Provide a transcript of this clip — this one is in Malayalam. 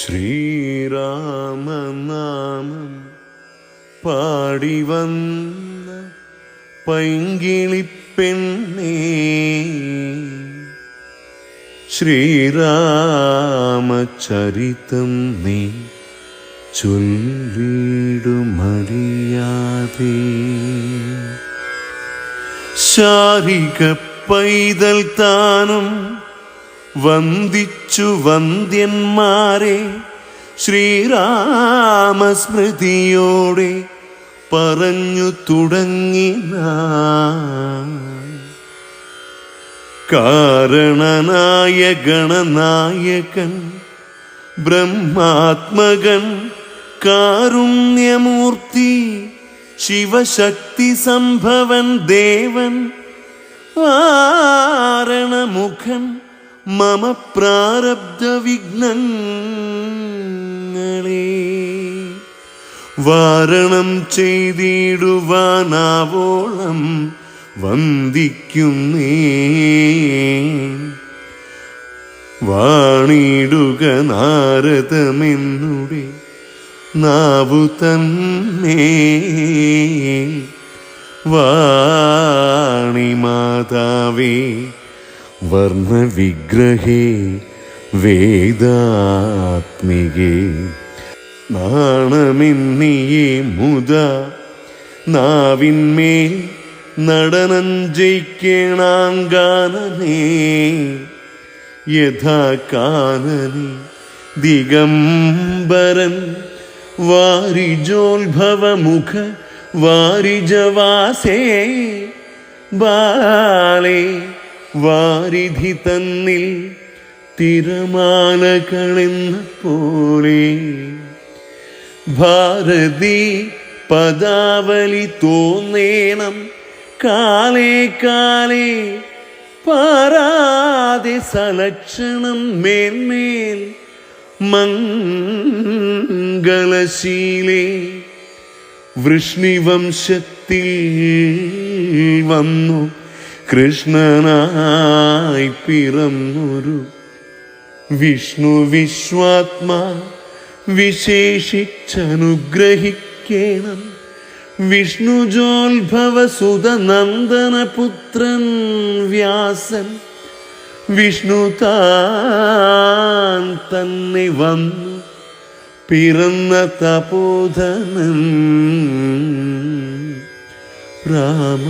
ശ്രീരാമനാമം പാടി വന്ന പൈങ്കിളിപ്പെണ്ണേ. ശ്രീരാമചരിതം നീ ചൊല്ലിടുമറിയാതെ. ശാരിക പൈതൽ താനും വന്ദിച്ചു വന്ദ്യന്മാരെ ശ്രീരാമസ്മൃതിയോടെ പറഞ്ഞു തുടങ്ങിന കാരണനായ ഗണനായകൻ ബ്രഹ്മാത്മകൻ കാരുണ്യമൂർത്തി ശിവശക്തി സംഭവൻ ദേവൻ വാരണമുഖൻ മമ പ്രാരബ്ധ വിഘ്നങ്ങളെ. വാരണം ചെയ്തിടുവാനാവോളം വന്ദിക്കുന്നേ. വാണിടുക നാരദമെന്നുടെ നാവു തന്നെ. വാണി മാതാവേ വർണവിഗ്രഹേ വേദാത്മികേ. നാണമെന്നിയേ മുത നാവിന്മേൽ നടനം ജയിക്കണാങ്കാനനേ. യഥാ കാനനി ദിഗംബരൻ വാരിജോത്ഭവമുഖ വാരിജവാസേ ബാലേ. വാരിധി തന്നിൽ തിരമാലകളെന്ന പോലെ. ഭാരതി പദാവലി തോന്നേണം കാലേ കാലേ. പാരാതെ സലക്ഷണം മേൽമേൽ മംഗളശീലേ. വൃഷ്ണിവംശത്തിൽ വന്നു കൃഷ്ണനായി പിറന്നൊരു വിഷ്ണു വിശ്വാത്മാ വിശേഷിച്ചനുഗ്രഹിക്കേണം. വിഷ്ണുജോത്ഭവസുത നന്ദനപുത്രൻ വ്യാസൻ വിഷ്ണു തന്നെ വന്നു പിറന്ന തപോധനം രാമ.